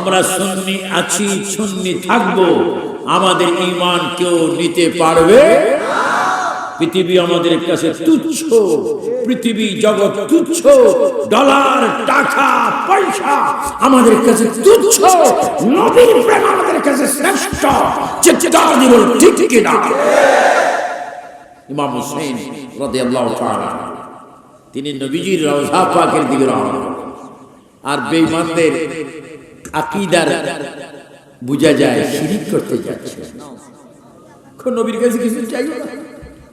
আমরা সুন্নি আছি, সুন্নি থাকব। আমাদের ইমান কেউ নিতে পারবে? পৃথিবী আমাদের কাছে তুচ্ছ, পৃথিবী জগৎ তুচ্ছ, ডলার, টাকা, পয়সা আমাদের কাছে তুচ্ছ, নবীর প্রেম আমাদের কাছে শ্রেষ্ঠ চিৎকার দিব ঠিক ঠিক না ইমাম হুসেন রাদিয়াল্লাহু তাআলা, তিনি নবীজির রওজা পাকের দিকে রওনা আর বেঈমানদের আকিদার বুঝা যায়, শিরিক করতে যাচ্ছে। নবীর কাছে কিছু চাই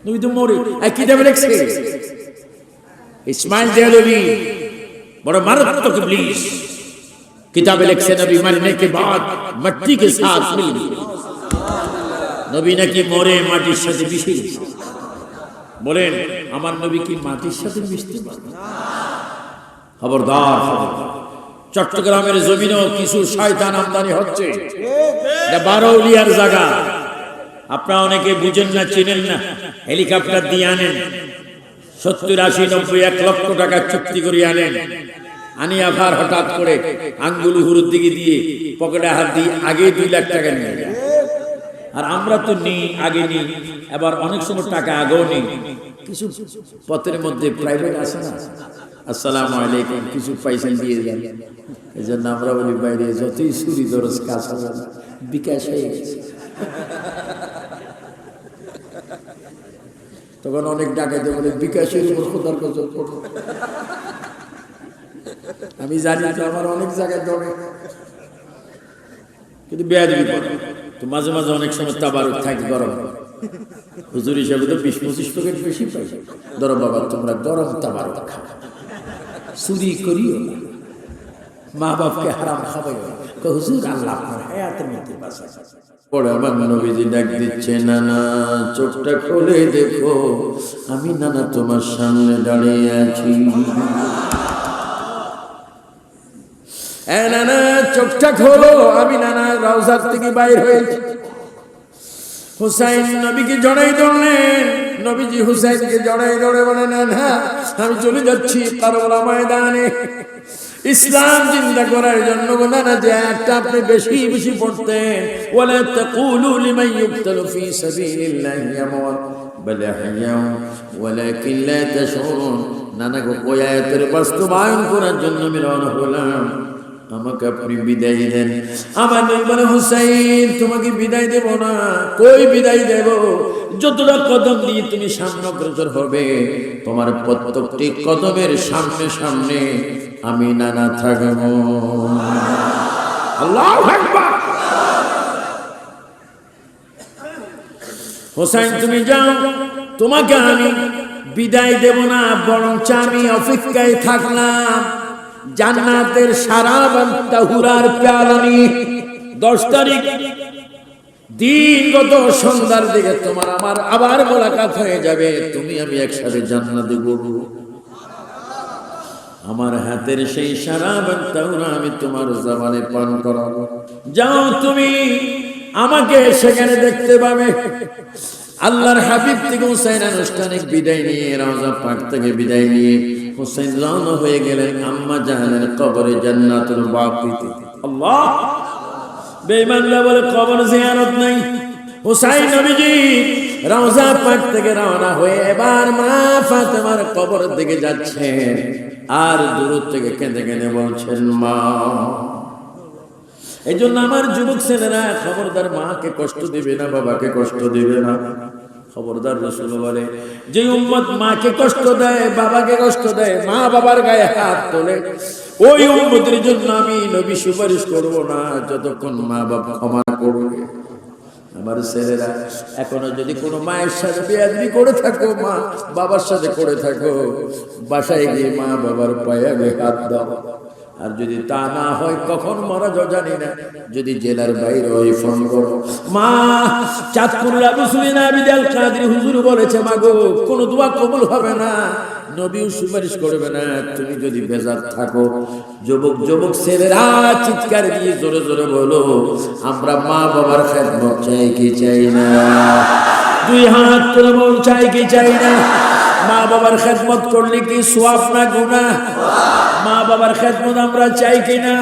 নবী তো মরে আকিদাবে লেখছে ইসমাইল দেহলবি বড় মারাত্মক ইবলিস। কিতাবে লিখছে নবী মরনে কে বাদ, মাটি কে সাথ মিল নবী নাকি মরে, মাটির সাথে মিশে গেছে। বলেন, আমার নবী কি মাটির সাথে মিশতে পারে না খবরদার খবরদার। চট্টগ্রামের জমিনেও কিছু শয়তান আমদানি হচ্ছে। বারৌলিয়ার জায়গা। আপনারা অনেকে বুঝেন না চেনেন না। হেলিকপ্টার দিয়ে আনেন। সত্তর আশি নব্বই এক লক্ষ টাকা চুক্তি করে আনেন। আনি আবার হঠাৎ করে আঙ্গুল হুরুর দিকে দিয়ে পকেটে হাত দিয়ে আগে দুই লাখ টাকা নিয়ে যায় আর আমরা তো নিই আগে নিই। এবার অনেক সময় টাকা আগেও নিই। কিছু পথের মধ্যে প্রাইভেট আছে না? আসসালামু আলাইকুম, কিছু পয়সা দিয়ে যান এই জন্য আমরা বলি, বাইরে যতই সুরি দরজ কাজ হবে বিকাশ হয়ে গেছে। তখন অনেক ডাকাইতে বলে বিকাশের উপর খোদার পড়ো আমি জানি তো আমার অনেক জায়গায় ধরে। কিন্তু বেয়াদবি করে। তো মাঝে মাঝে অনেক সময় তাবারক থাকে গরম। হুজুর হিসাবে তো বিশ পঁচিশ প্যাকেট বেশি পাই। ধরো বাবা, তোমরা গরম তাবারক খাও। চুরি করিও না। মা বাপকে হারাম খাবাইও না। হুজুর, আল্লাহ আপনার হায়াতের মধ্যে বাঁচায় পরে আমার নবীজি ডাক দিচ্ছে, নানা, চোখটা খুলে দেখো, আমি নানা তোমার সামনে দাঁড়িয়ে আছি। নানা, চোখটা খোলো, আমি নানা রওজার থেকে বাইর হয়েছি। হুসাইন নবীকে জড়াই ধরলেন। নবীজি হুসাইনকে জড়াই ধরে বলে না হ্যাঁ আমি চলে যাচ্ছি কারবলা ময়দানে। ইসলাম চিন্তা করার জন্য বলে না যে একটা আপনি বেশি বেশি পড়তেন। ওয়ালা তাকুলু লিমান ইউক্তালু ফি সাবিলিল্লাহি আমওয়াত। বাল আহইয়াউ ওয়ালাকিন লা তাশউরুন নানা গো, ওই আয়াতের বাস্তবায়ন করার জন্য আমি রওনা হলাম। আমাকে আপনি বিদায় দেন। আমার নবী হুসাইন, তোমাকে বিদায় দেব না। কই বিদায় দেব? যতটা কদম দিয়ে তুমি সামনে অগ্রসর হবে, তোমার প্রত্যেকটি কদমের সামনে সামনে আমি নানা থাকব। আল্লাহ হোসাইন, তুমি যাও। তোমাকে আমি বিদায় দেব না, বরঞ্চ আমি অপেক্ষায় থাকলাম। জান্নাতের সারা দশ তারিখ সন্ধ্যার দিকে তোমার আমার আবার মোলাকাত হয়ে যাবে। তুমি আমি একসাথে জান্নাতে আমার হাতের সেই সারা তাহুরা আমি তোমার জবানে পান করাবো। যাও তুমি, আমাকে সেখানে দেখতে পাবে। আল্লাহর হাবিব থেকে হুসাইন আনুষ্ঠানিক বিদায় নিয়ে, রাজা পাক থেকে বিদায় নিয়ে হুসাইন রওনা হয়ে গেলেন আম্মা জাহানের কবরে জান্নাতুল বাকিতে। আল্লাহ! বেঈমানরা বলে কবর জিয়ারত নাই। হুসাইন নবীজি রওজা পাক থেকে রওনা হয়ে এবার মা ফাতেমার কবর দিকে যাচ্ছেন। আর দূর থেকে কেঁদে কেঁদে বলছেন, মা এই জন্য আমার যুবক ছেলেরা খবরদার মাকে কষ্ট দিবে না, বাবাকে কষ্ট দিবে না। খবরদার রসুল বলে, যে উম্মত মাকে কষ্ট দেয়, বাবাকে কষ্ট দেয় মা বাবার গায়ে হাত তোলে, ওই উম্মতের জন্য আমি নবী সুপারিশ করব না, যতক্ষণ মা বাবা ক্ষমা করবে। আমার ছেলেরা, এখনও যদি কোনো মায়ের সাথে বেয়াদবি করে থাকো মা বাবার সাথে করে থাকো, বাসায় গিয়ে মা বাবার পায়ে হাত দাও। আর যদি তা না হয়, কখন মারা যাও জানি না। যদি জেলার বাইরে ওই ফোন করো। মা চাঁদপুরের আবু সুলিনা বিদাল কাদের হুজুর বলেছে, মা গো, কোনো দোয়া কবুল হবে না। নবীও সুপারিশ করবে না। তুমি যদি বেজার থাকো, যুবক যুবক ছেলেরা চিৎকার দিয়ে জোরে জোরে বলো, আমরা মা বাবার খেদমত চাই কি চাই না। দুই হাত বল চাই কি চাই না? মা বাবার খেদমত করলে কি সোয়াব না গুণা মা বাবার খেদমত আমরা চাই কিনা?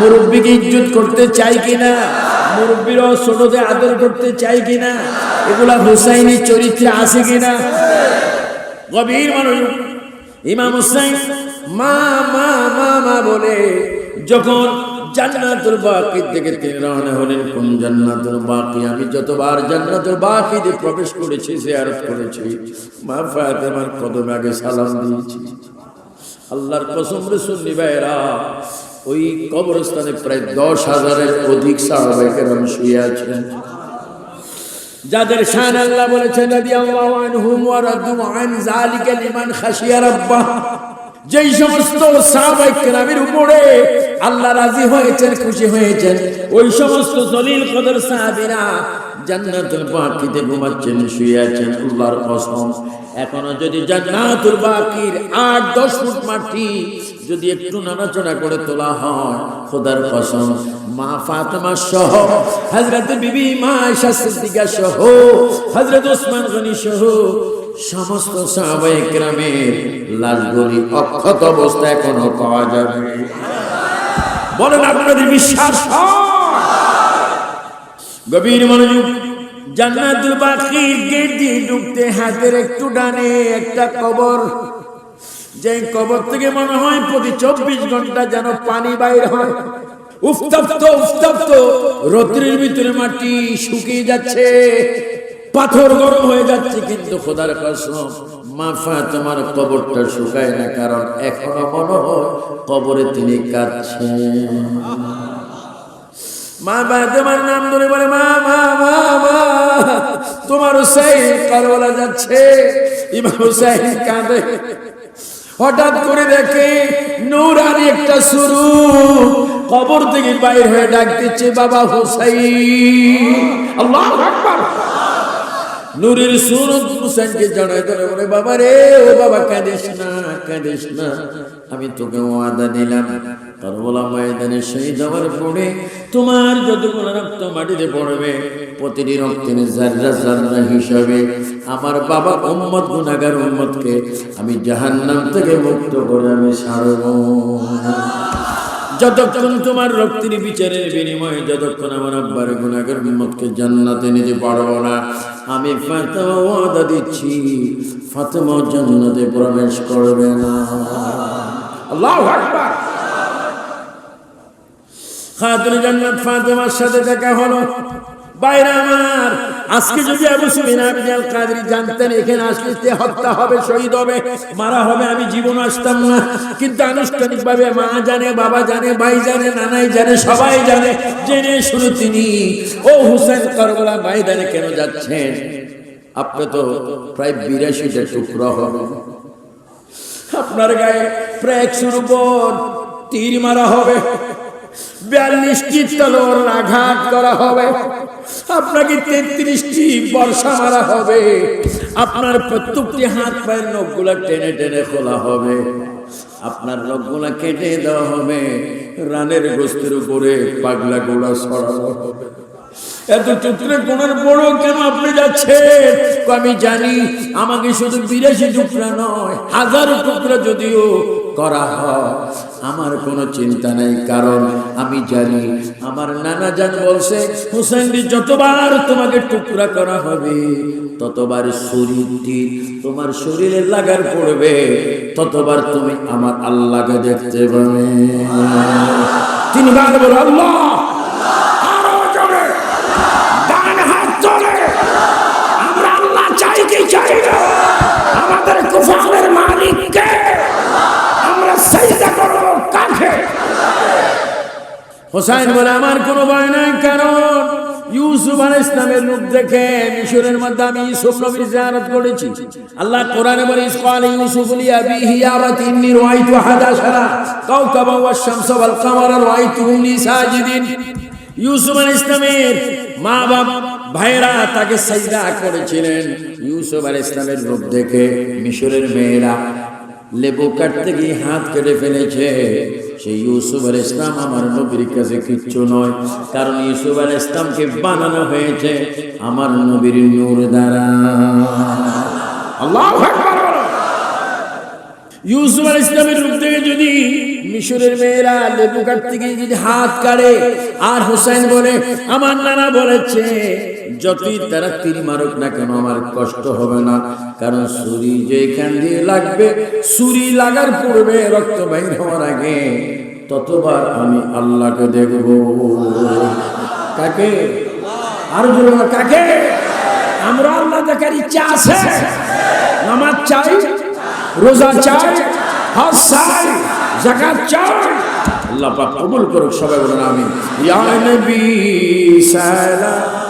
মুরব্বীকে ইজ্জত করতে চাই কিনা? মুরব্বীরাও ছোটদের আদর করতে চাই কিনা? এগুলা হুসাইনি চরিত্রে আছে কিনা? গভীর মনোযোগ। ইমাম হুসাইন, মা মা মা মা বলে, যখন জান্নাতুল বাকি থেকে তিনি রওনা হলেন। কোন জান্নাতুল বাকি? আমি যতবার জান্নাতুল বাকিতে প্রবেশ করেছি, জিয়ারত করেছি, মা ফাতেমার কদমে আগে সালাম দিয়েছি। আল্লাহর কসম রসুল নিবাইরা ওই কবরস্থানে প্রায় দশ হাজারের অধিক সাহাবায়ে কেরাম শুয়ে আছেন। যাদের শান আল্লাহ বলেছেন, রাদিয়াল্লাহু আনহুম ওয়া রাদু আন যালিকা লিমান খাশিয়া রাব্বাহ। যেই সমস্ত সাহাবায়ে কেরামের উপরে আল্লাহ রাজি হয়েছেন, খুশি হয়েছেন, ওই সমস্ত জলিল কদর সাহাবিরা জান্নাতুল বাকিতে ঘুমাচ্ছেন, শুয়ে আছেন, আল্লাহর কসম। এখনও যদি জান্নাতুল বাকির আট, দশ ফুট মাটি যদি একটু নাড়াচড়া করে তোলা হয়, খোদার কসম, মা ফাতেমা সহ, হযরত বিবি মা আয়েশা সিদ্দিকা সহ, হযরত ওসমান গনি সহ, সমস্ত সাহাবায়ে কেরামের লাশগুলি অক্ষত অবস্থা এখনও পাওয়া যাবে। বলেন, আপনাদের বিশ্বাস গভীর মনোযোগ, জান্নাতুল বাকির গেট দিয়ে ঢুকতে হাতের একটু ডানে একটা কবর যে কবর থেকে মনে হয় প্রতি চব্বিশ ঘণ্টা যেন পানি বাইর হয়। উত্তপ্ত উত্তপ্ত রৌদ্রের ভিতরে মাটি শুকিয়ে যাচ্ছে। পাথর গরম হয়ে যাচ্ছে, কিন্তু খোদার কসম মাফা তোমার কবরটা শুকায় না, কারণ এখনও মনে হয় কবরে তিনি কাঁদছেন। মা বা তোমার নাম ধরে বলে, মা মা মা মা, তোমার হুসাইন কারওয়ালা যাচ্ছে। ইমাম হুসাইন কাঁদে। হঠাৎ করে দেখে নৌরানি একটা শুরু কবর থেকে বাইর হয়ে ডাক দিচ্ছে, বাবা হোসাই আল্লাহ আকবার। নূরের সুরত হুসেনকে জানাই ধরে বলে বাবা রে, ও বাবা, কাঁদিস না কাঁদিস না। আমি তোকে ওয়াদা দিলাম। কারবলা ময়দানে শহীদ হওয়ার পরে তোমার যতগুলো রক্ত মাটিতে পড়বে, প্রতিটি রক্তের জাররা জাররা হিসাবে আমার বাবা উম্মত গুনাগার উম্মতকে আমি জাহান্নাম থেকে মুক্ত করে আমি ছাড়ব। যতক্ষণ তোমার রক্তের বিচারের বিনিময়ে যতক্ষণ আমার আব্বার গুনাগের উম্মতকে জান্নাতে নিতে পারব না, আমি ফাতেমা দিচ্ছি ফাতেমা জান্নাতে প্রবেশ করবে না। আল্লাহু আকবার। খাতুন জান্নাত ফাতেমার সাথে দেখা হলো। বাইরে আমার, আজকে যদি আবু সুফিয়ান আল কাদরি জানতেন, এখানে আসলে হত্যা হবে, শহীদ হবে, মারা হবে, আমি জীবন আসতাম না। কিন্তু আনুষ্ঠানিক ভাবে মা জানে, বাবা জানে, ভাই জানে, নানাই জানে, সবাই জানে, জেনে শুনে তিনি, ও হুসেন করবলা, ময়দানে কেন যাচ্ছেন? আপনি তো প্রায় বিরাশিটা টুকরো হবে। আপনার গায়ে প্রায় একশোর উপর তীর মারা হবে। বিয়াল্লিশটি তলোয়ার আঘাত করা হবে। আপনাকে তেত্রিশটি বর্ষা মারা হবে। আপনার প্রত্যেকটি হাত পায়ের নখগুলা টেনে টেনে খোলা হবে। আপনার নখগুলা কেটে দেওয়া হবে। রানের গোস্তের উপরে পাগলা গোড়া সরানো হবে। এত টুকরে কোনার বড় কেন আপনি যাচ্ছেন? আমি জানি আমাকে শুধু বিরাশি টুকরা নয়, হাজারো টুকরা যদিও করা হয়। আমার কোনো চিন্তা নেই, কারণ আমি জানি আমার নানা জান বলছে, হুসেনদি, যতবার তোমাকে টুকরা করা হবে, ততবার শরীরটি তোমার শরীরে লাগার পড়বে, ততবার তুমি আমার আল্লাহকে দেখতে পাবে। তিনি বলো, আল্লাহ! হোসাইন বলে, আমার কোনো ভয় নাই, কারণ ইউসুফ আল ইসলামের রূপ দেখে মিশরের মধ্যে আমি ইউসুফ নবীর জিয়ারত করেছি। আল্লাহ কোরআনে বলে ইসকাল ইউসুফ লি আবিহি আবাতি ইন্নী রাআইতু হাদা শারা কাওকাবা ওয়াশ শামসা ওয়াল কামারা রাআইতুহুম লি সাজিদিন। ইউসুফ আল ইসলামের মা বাপ ভাইরা তাকে সাজদা করেছিলেন। ইউসুফ আল ইসলামের রূপ দেখে মিশরের মেয়েরা লেবু কাটতে গিয়ে হাত কেটে ফেলেছে। সেই ইউসুফ আল ইসলাম আমার নবীর কাছে কিচ্ছু নয়, কারণ ইউসুফ আল ইসলামকে বানানো হয়েছে আমার নবীর নূর দ্বারা। আল্লাহ ইউসুফ আল ইসলামের রূপ থেকে যদি মিশরের মেয়েরা লেবু কাটতে গিয়ে যদি হাত কাড়ে, আর হোসেন বলে, আমার নানা বলেছে যতই তারা তীর মারুক না কেন, আমার কষ্ট হবে না। কারণ ছুরি যেখান দিয়ে লাগবে সুরি লাগার পূর্বে রক্ত বাইর হওয়ার আগে ততবার আমি আল্লাহকে দেখব। কাকে? আর জোরে কাকে? আমরা আল্লাহ দেখার ইচ্ছা আছে। নামাজ চাই, রোজা চাই, হজ চাই জাকাত চাই। আল্লাহ পাক কবুল করুক, সবাই বলেন আমি ইয়া নবী সালাম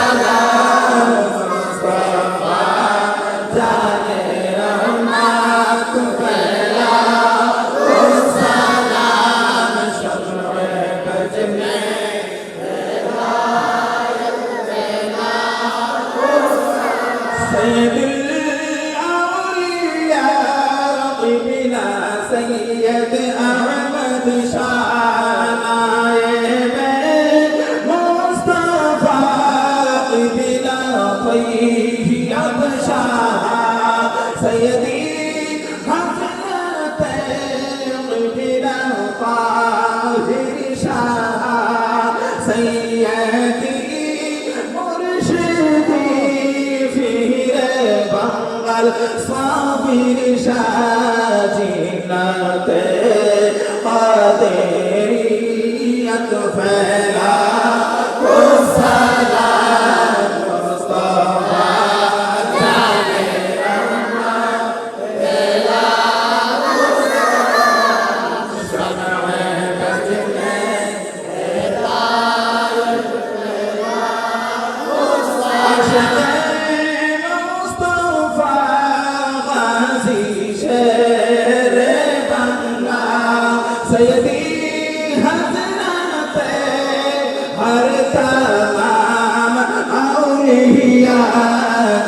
तमाम औलिया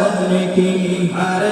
उनकी हर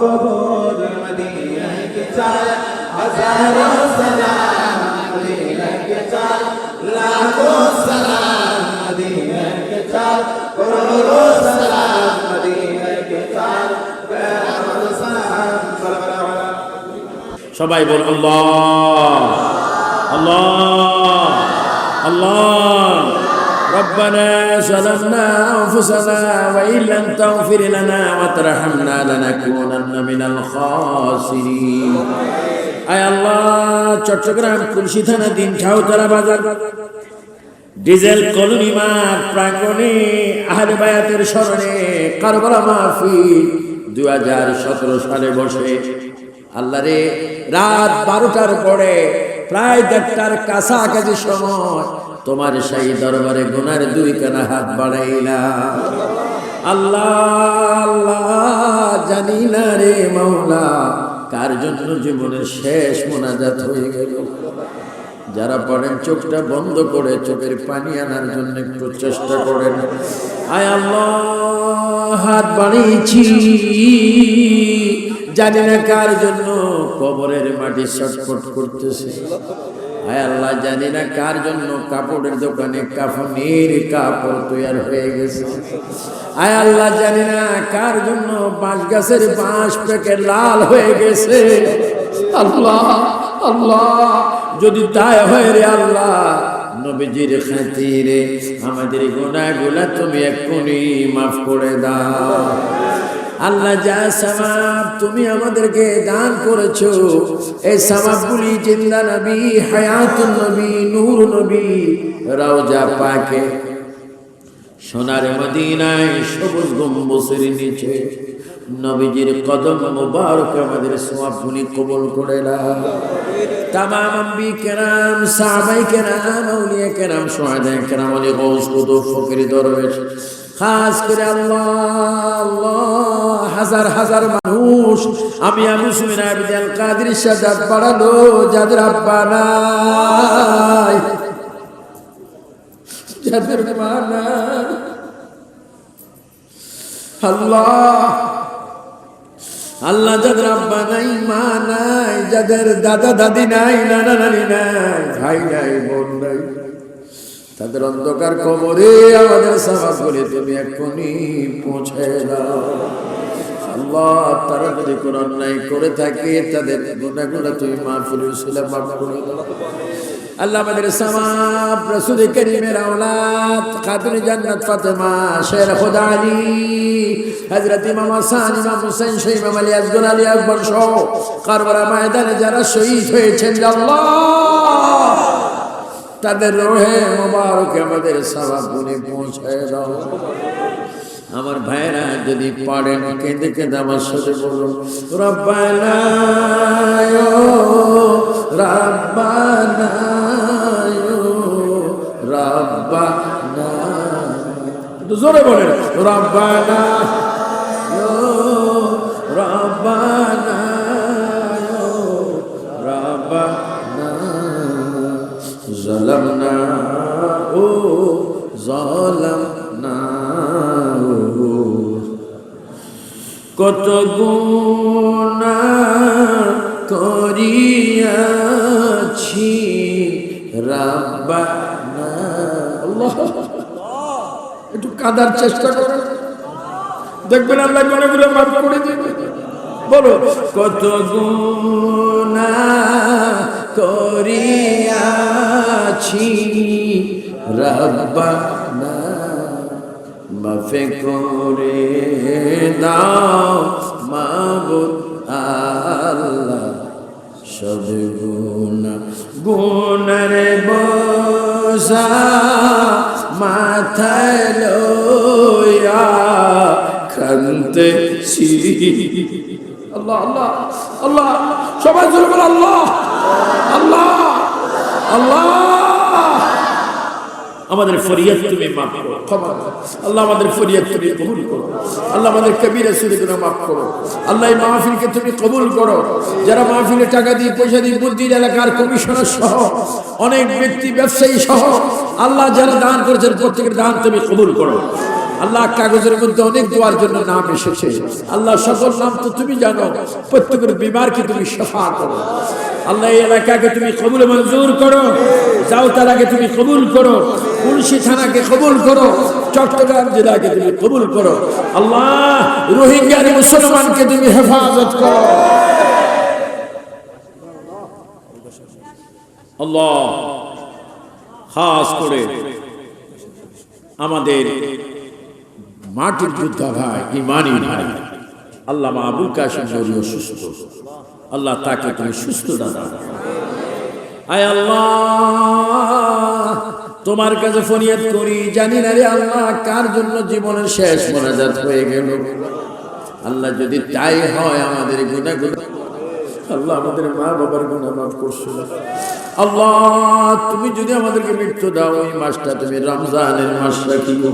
কবর মদিনায় কে চাল হাজারো সালাম মদিনায় কে চাল লাখো সালাম মদিনায় কে চাল করোড়ো সালাম মদিনায় কে চাল সবাই বল, আল্লাহ। আল্লাহ। আল্লাহ। ربنا ظلمنا أنفسنا وإن لم تغفر لنا وترحمنا لنكونن من الخاسرين আয় আল্লাহ চট্টগ্রাম কুলসি থানা দিন ঠাউতলা বাজার ডিজেল কলোনি মাঠ প্রাঙ্গণে আহলে বায়াতের স্মরণে কারবালা মাহফিল দুই হাজার সতেরো সালে বসে আল্লাহ রে রাত বারোটার পরে প্রায় দেড়টার কাছাকাছি সময় তোমার সেই দরবারে গুনার দুই কানা হাত বাড়াইলাম। আল্লাহ আল্লাহ, জানি না রে মাওলা, কার জন্য জীবনের শেষ মোনাজাত হয়ে গেল? যারা পড়েন, চোখটা বন্ধ করে চোখের পানি আনার জন্য একটু চেষ্টা করেন। আয় আল্লাহ, হাত বাড়িয়েছি। জানি না কার জন্য কবরের মাটি ছটফট করতেছে। আয় আল্লাহ, জানি না কার জন্য কাপড়ের দোকানে কাফনের কাপড় তৈরি হয়ে গেছে। আয় আল্লাহ, জানি না কার জন্য বাঁশ গাছের বাঁশ পেকে লাল হয়ে গেছে। আল্লাহ আল্লাহ, যদি তাই হয় রে আল্লাহ, নবীজির খাতিরে আমাদের গুনাহগুলা তুমি এক্ষুনি মাফ করে দাও। আল্লাহ যা সমাব তুমি আমাদেরকে দান করেছ, এই সমাবগুলি জিন্দা নবী, হায়াতুন নবী, নূর নবী রাউজা পাকে। সোনার মদিনায় সবুজ গম্বুসের নিচে নবীজির কদম মুবারক আমাদের সমাপনী কবল করে নাও। তামাম আম্বি কেরাম সাহাবাই কেরাম আউলিয়া কেরাম সোহাদা কেরাম আলী গৌস কুতুব ফকির দরবেশ। খাস করে আল্লাহ হাজার হাজার মানুষ। আমি আমি সুমিনা আবিদাল কাদের সাজাদ বাড়ালো, যাদের আব্বা নাই। যাদের মা নাই। আল্লাহ আল্লাহ যাদের আব্বা নাই, মা নাই, যাদের দাদা দাদি নাই, নানা নানি নাই, ভাই নাই, বোন নাই। তাদের অন্ধকার কবরে আমাদের সাহাব বলে তুমি এক্ষুনি পৌঁছে দাও। আল্লাহ তারা যদি কোন অন্যায় করে থাকে, তাদের গুণাগুলো তুমি মাহফিল উসিলা মাফ করে আল্লাহ আমাদের সামাব রসুল করিমের আওলাদ খাতুন জান্নাত ফাতেমা, শের খোদা আলী ইমাম হাসান, ইমাম হুসাইন সেই ইমাম আলী আসগর আলী আকবর সহ কারবালা ময়দানে যারা শহীদ হয়েছেন আল্লাহ তাদের রোহে মোবারক আমাদের সাবাব গুনে পৌঁছায় দাও। আমার ভাইরা যদি পারেন কেঁদে কেঁদে আমার সাথে বলুন, রব্বানা রব্বানা রব্বানা জোরে বলেন, রব্বানা কত গুণা করিয়াছি রাব্বানা। একটু কাদার চেষ্টা করেন। দেখবেন আল্লাহ গুণাগুলো মাফ করে দেবে। বলো, কত গুণা করিয়াছি রব্বানা। মাফে করে দাও, মাবুদ আল্লাহ। সব গুণা গুণার বোঝা মাথায় লইয়া কান্দেছি আল্লাহ আল্লাহ আল্লাহ। সবাই জোরে বল, আল্লাহ আল্লাহ আল্লাহ। আমাদের ফরিয়াদ তুমি মাফ করো। ক্ষমা করো। আল্লাহ আমাদের ফরিয়াদ তুমি কবুল করো। আল্লাহ আমাদের কবিরা সুরিগুলো মাফ করো। আল্লাহ এই মাহফিলকে তুমি কবুল করো। যারা মাহফিলে টাকা দিয়ে, পয়সা দিয়ে বুদ্ধির এলাকার কমিশনার সহ, অনেক ব্যক্তি, ব্যবসায়ী সহ, আল্লাহ যারা দান করেছেন প্রত্যেকের দান তুমি কবুল করো। আল্লাহ কাগজের মধ্যে অনেক দোয়ার জন্য নাম এসেছে। আল্লাহ সকল নাম তো তুমি জানো। প্রত্যেকের বিমারকে তুমি সফা করো। আল্লাহ এই এলাকাকে তুমি কবুল মঞ্জুর করো। যাও তার আগে তুমি কবুল করো। আমাদের মাটির যোদ্ধা ভাই, ইমানি ভাই আল্লাহ আবুল কাশিম নবী অসুস্থ আল্লাহ তাকে তুমি সুস্থ দাদা আয় আল্লাহ তোমার কাছে ফরিয়াদ করি, জানি না রে আল্লাহ, কার জন্য জীবনের শেষ মোনাজাত হয়ে গেল? আল্লাহ যদি তাই হয়, আমাদের গুণা আল্লাহ আমাদের মা বাবার গুণা মাফ করছ আল্লাহ, তুমি যদি আমাদেরকে মৃত্যু দাও, এই মাসটা তুমি রমজানের মাস রাখিও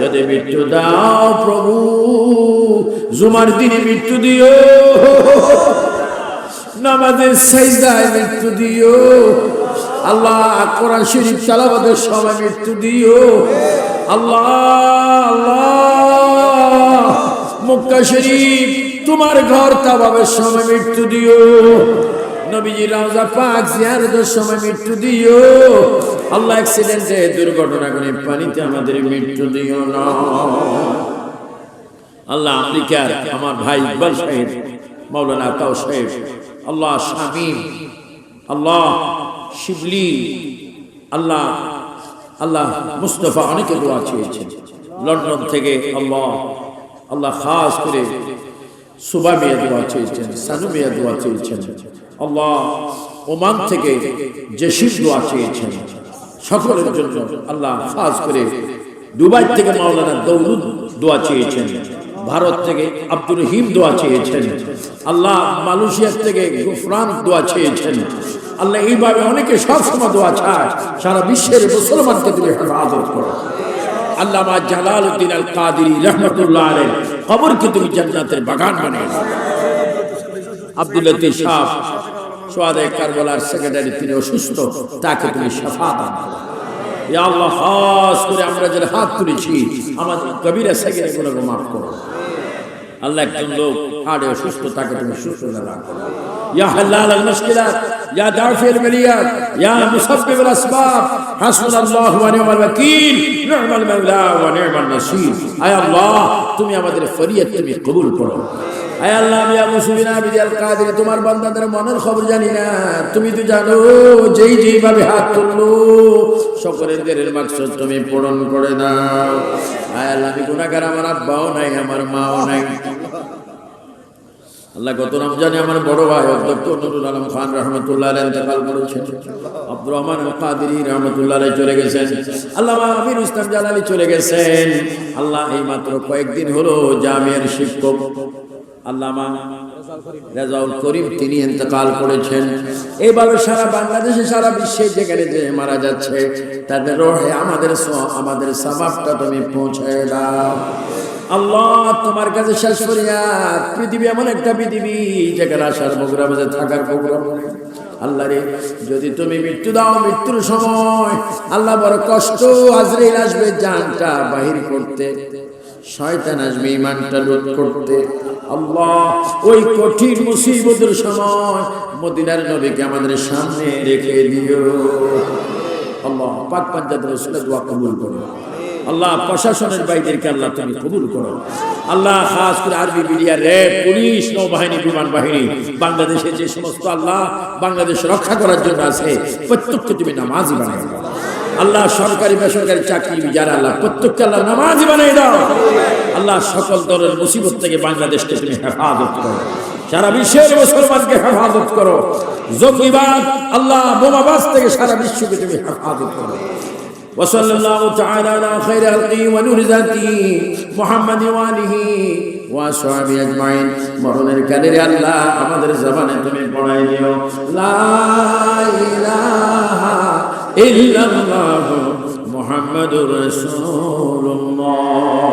যদি মৃত্যু দাও, প্রভু, জুমার দিনে মৃত্যু দিও। নামাজের সাইদায় মৃত্যু দিও। আল্লাহ কোরআন শরীফ চালাবাদের সময় মৃত্যু দিও। আল্লাহ শরীফ, তোমার ঘর তাবাবের সময় মৃত্যু দিও। নবীজি রাজা পাক জিয়ারতের সময় মৃত্যু দিও। আল্লাহ অ্যাক্সিডেন্টে দুর্ঘটনা করে পানিতে আমাদের মৃত্যু দিও না। আল্লাহ আমেরিকার আমার ভাই ইকবাল সাহেব মৌলানা আতাউ সাহেব, আল্লাহ শামীম, আল্লাহ শিবলি, আল্লাহ আল্লাহ মুস্তফা অনেকে দোয়া চেয়েছেন। লন্ডন থেকে আল্লাহ আল্লাহ খাস করে সুবা মিয়া দোয়া চেয়েছেন, সানু মিয়া দোয়া চেয়েছেন। আল্লাহ ওমান থেকে জেসিম দোয়া চেয়েছেন। সকলের জন্য আল্লাহ খাস করে দুবাই থেকে মাওলানা দৌলুদ দোয়া চেয়েছেন। ভারত থেকে আব্দুর রহিম দোয়া চেয়েছেন। আল্লাহ মালয়েশিয়া থেকে গুফরান দোয়া চেয়েছেন। আল্লাহ এইভাবে অনেকে সবসময় দোয়া চায়, সারা বিশ্বের মুসলমানকে তুমি হেফাজত করো। আল্লামা জালাল উদ্দিন আল কাদিরি রহমতুল্লাহ কবরকে তুমি জান্নাতের বাগান বানিয়ে। আব্দুল লতিফ সাহ সোয়াদে কারবালার সেক্রেটারি তিনি অসুস্থ, তাকে তুমি সাফা দান আল্লাহ, খাস করে আমরা যারা হাত তুলেছি, আমাদের কবিরা সেকেন্ডগুলো মাফ করো। আল্লাহ একজন লোক হাড়ে অসুস্থ, তাকে তুমি সুস্থ দান আল মুশকিলাত, ইয়া দাফির বালিয়াত ইয়া মুসাব্বিব আল আসবাব, হাসবুনাল্লাহু ওয়া নি'মাল ওয়াকিল নি'মাল মাওলা ওয়া নি'মাল নাসির। আয় আল্লাহ, তুমি আমাদের ফরিয়াদ তুমি কবুল করো। আয় আল্লাহ, আমি আবু সুবিনা বিদিয়াল কাদের তোমার বান্দাদের মনের খবর জানি না। তুমি তো জানো, যেই যেইভাবে হাত তুললো, সকলের দেরের মাকসদ তুমি পূরণ করে দাও। আয় আল্লাহ, আমি গুনাহগার আমার আব্বাও নাই, আমার মাও নাই। আল্লাহ গত রমজানে আমার বড় ভাই অধ্যক্ষ নুরুল আলম খান রহমতুল্লাহ ইন্তেকাল করেছেন। আব্দুর রহমান আল কাদিরি রহমতুল্লাহ চলে গেছেন। আল্লাহ আমির ইসলাম জালালি চলে গেছেন। আল্লাহ এই মাত্র কয়েকদিন হলো জামিয়ার শিক্ষক। আল্লামা রেজাউল করিম তিনি ইন্তেকাল করেছেন। এইভাবে সারা বাংলাদেশে, সারা বিশ্বে যেখানে যে মারা যাচ্ছে, তাদের রোহে আমাদের আমাদের সবাবটা তুমি পৌঁছে দাও। আল্লাহ তোমার কাছে শেষ করিয়া পৃথিবী এমন একটা পৃথিবী যেখানে আসার প্রোগ্রাম আছে থাকার প্রোগ্রাম আল্লাহ রে, যদি তুমি মৃত্যু দাও মৃত্যুর সময়, আল্লাহ বড় কষ্ট। আজরাইল আসবে জানটা বাহির করতে। শয়তান আসবে ইমানটা লুট করতে। আল্লাহ, ওই কঠিন মুসিবতের সময় মদিনার নবীকে আমাদের সামনে রেখে দিও। আল্লাহ, পাক পাঞ্জাব রসুলের দোয়া কবুল করো। আল্লাহ প্রশাসনের বাইদেরকে আল্লাহ তুমি কবুল করো। আল্লাহ খাস করে আর্মি মিডিয়া র্যাব পুলিশ, নৌবাহিনী বিমান বাহিনী বাংলাদেশে যে সমস্ত আল্লাহ, বাংলাদেশ রক্ষা করার জন্য আছে, প্রত্যেককে তুমি নামাজি বানাই দাও। আল্লাহ সরকারি বেসরকারি চাকরি, যারা আল্লাহ প্রত্যেককে আল্লাহ নামাজি বানাই দাও। আল্লাহ সকল দলের মুসিবত থেকে বাংলাদেশকে তুমি হেফাজত করো। সারা বিশ্বের মুসলমানকে হেফাজত করো। জঙ্গিবাদ, আল্লাহ বোমাবাজ থেকে সারা বিশ্বকে তুমি হেফাজত করো। وصلى الله تعالى على خير خلقه ونور ذاته محمد وآله وأصحابه أجمعين মরণের কালের আল্লাহ আমাদের জবানে তুমি পড়াই দিও লা ইলাহা ইল্লাল্লাহ محمد رسول الله